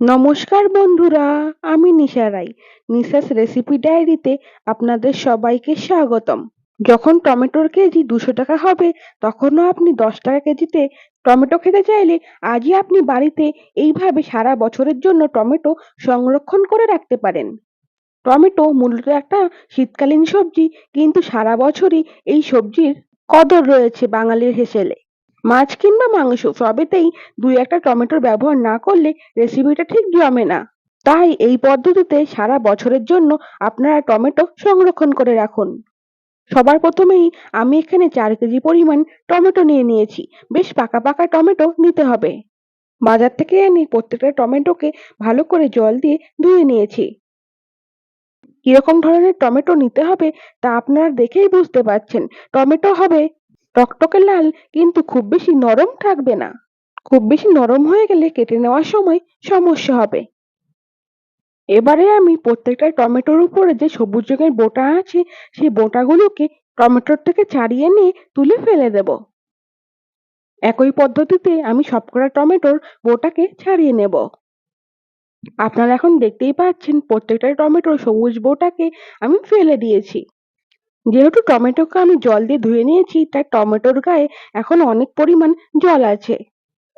নমস্কার বন্ধুরা, আমি নিশা রাই নিশাস রেসিপি ডায়েরিতে আপনাদের সবাইকে স্বাগতম। যখন টমেটোর কেজি দুশো টাকা হবে, তখনও আপনি দশ টাকা কেজিতে টমেটো খেতে চাইলে আজই আপনি বাড়িতে এইভাবে সারা বছরের জন্য টমেটো সংরক্ষণ করে রাখতে পারেন। টমেটো মূলত একটা শীতকালীন সবজি, কিন্তু সারা বছরই এই সবজির কদর রয়েছে বাঙালির হেসেলে। মাছ কিংবা মাংস, সবেতেই দুই একটা টমেটোর ব্যবহার না করলে রেসিপিটা ঠিক জমে না। তাই এই পদ্ধতিতে সারা বছরের জন্য আপনারা টমেটো সংরক্ষণ করে রাখুন। সবার প্রথমেই আমি এখানে চার কেজি পরিমাণ টমেটো নিয়ে নিয়েছি। বেশ পাকা পাকা টমেটো নিতে হবে। বাজার থেকে এনে প্রত্যেকটা টমেটোকে ভালো করে জল দিয়ে ধুয়ে নিয়েছি। কীরকম ধরনের টমেটো নিতে হবে তা আপনারা দেখেই বুঝতে পারছেন। টমেটো হবে টকটকে লাল কিন্তু খুব বেশি নরম থাকবে না। খুব বেশি নরম হয়ে গেলে কেটে নেওয়ার সময় সমস্যা হবে। এবারে আমি প্রত্যেকটা টমেটোর উপরে যে সবুজ রঙের বোটা আছে সেই বোটাগুলোকে টমেটোর থেকে ছাড়িয়ে নিয়ে তুলে ফেলে দেব। একই পদ্ধতিতে আমি সবকটা টমেটোর বোটাকে ছাড়িয়ে নেব। আপনারা এখন দেখতেই পাচ্ছেন প্রত্যেকটা টমেটোর সবুজ বোটাকে আমি ফেলে দিয়েছি। যেহেতু টমেটোকে আমি জল দিয়ে ধুয়ে নিয়েছি, তাই টমেটোর গায়ে এখন অনেক পরিমাণ জল আছে।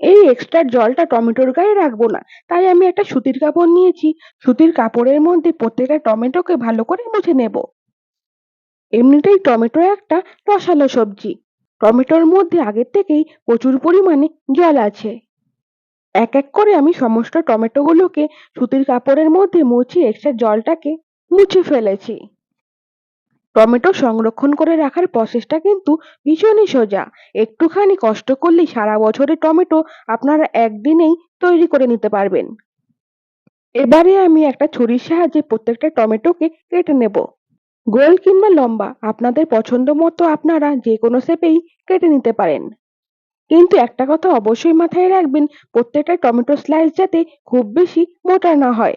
এই এক্সট্রা জলটা টমেটোর গায়ে রাখব না। তাই আমি একটা সুতির কাপড় নিয়েছি। সুতির কাপড়ের মধ্যে প্রত্যেকটা টমেটোকে ভালো করে মুছে নেব। এমনিতেই টমেটো একটা রসালো সবজি। টমেটোর মধ্যে আগের থেকেই প্রচুর পরিমাণে জল আছে। এক এক করে আমি সমস্ত টমেটোগুলোকে সুতির কাপড়ের মধ্যে মুছে এক্সট্রা জলটাকে মুছে ফেলেছি। টমেটো সংরক্ষণ করে রাখার প্রসেসটা কিন্তু ভীষণই সোজা। একটুখানি কষ্ট করলেই সারা বছরের টমেটো আপনারা একদিনেই তৈরি করে নিতে পারবেন। এবারে আমি একটা ছুরির সাহায্যে প্রত্যেকটা টমেটোকে কেটে নেব। গোল কিংবা লম্বা, আপনাদের পছন্দ মতো আপনারা যে কোনো শেপেই কেটে নিতে পারেন। কিন্তু একটা কথা অবশ্যই মাথায় রাখবেন, প্রত্যেকটা টমেটো স্লাইস যাতে খুব বেশি মোটা না হয়।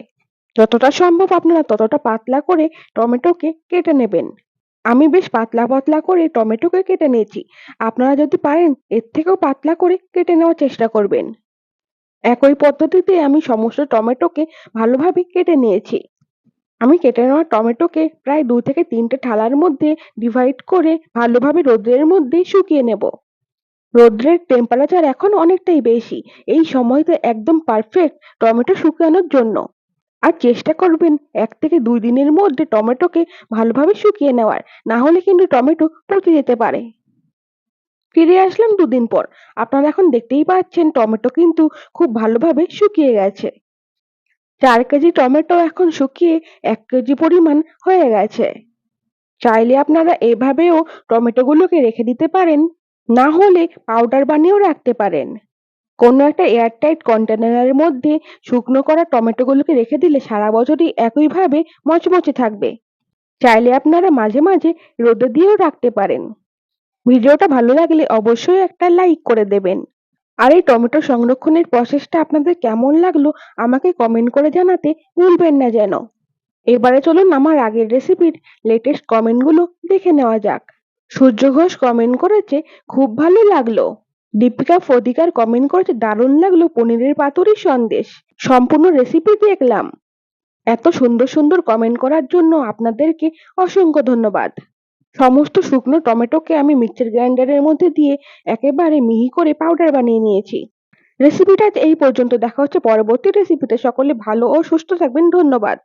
যতটা সম্ভব আপনারা ততটা পাতলা করে টমেটোকে কেটে নেবেন। আমি বেশ পাতলা পাতলা করে টমেটোকে কেটে নিয়েছি। আপনারা যদি পারেন, এর থেকেও পাতলা করে কেটে নেওয়ার চেষ্টা করবেন। একই পদ্ধতিতে আমি সমস্ত টমেটোকে ভালোভাবে কেটে নিয়েছি। আমি কেটে নেওয়া টমেটোকে প্রায় দু থেকে তিনটে থালার মধ্যে ডিভাইড করে ভালোভাবে রোদ্রের মধ্যে শুকিয়ে নেব। রোদ্রের টেম্পারেচার এখন অনেকটাই বেশি। এই সময়তে একদম পারফেক্ট টমেটো শুকানোর জন্য। আর চেষ্টা করবেন এক থেকে দুই দিনের মধ্যে টমেটোকে ভালোভাবে শুকিয়ে নেওয়ার। না হলে কিন্তু টমেটো পচে যেতে পারে। ফিরে আসলাম দুদিন পর। আপনারা এখন দেখতেই পাচ্ছেন টমেটো কিন্তু খুব ভালোভাবে শুকিয়ে গেছে। চার কেজি টমেটো এখন শুকিয়ে এক কেজি পরিমাণ হয়ে গেছে। চাইলে আপনারা এভাবেও টমেটোগুলোকে রেখে দিতে পারেন। না হলে পাউডার বানিয়েও রাখতে পারেন। কোনো একটা এয়ারটাইট কন্টেনারের মধ্যে শুকনো করা টমেটোগুলোকে রেখে দিলে সারা বছরই একইভাবে মচমচে থাকবে। চাইলে আপনারা মাঝে মাঝে রোদে দিয়েও রাখতে পারেন। ভিডিওটা ভালো লাগলে অবশ্যই একটা লাইক করে দেবেন। আর এই টমেটো সংরক্ষণের প্রসেসটা আপনাদের কেমন লাগল আমাকে কমেন্ট করে জানাতে ভুলবেন না যেন। এবারে চলুন আমার আগের রেসিপির লেটেস্ট কমেন্টগুলো দেখে নেওয়া যাক। সূর্য ঘোষ কমেন্ট করেছে, খুব ভালো লাগল। দীপিকা ফদিকার কমেন্ট করেছে, দারুণ লাগল পনিরের পাতুরি সন্দেশ। সম্পূর্ণ রেসিপি দেখলাম। এত সুন্দর সুন্দর কমেন্ট করার জন্য আপনাদেরকে অসংখ্য ধন্যবাদ। সমস্ত শুকনো টমেটোকে আমি মিক্সার গ্রাইন্ডারের মধ্যে দিয়ে একেবারে মিহি করে পাউডার বানিয়ে নিয়েছি। রেসিপিটা এই পর্যন্ত। দেখা হচ্ছে পরবর্তী রেসিপিতে সকলে ভালো ও সুস্থ থাকবেন। ধন্যবাদ।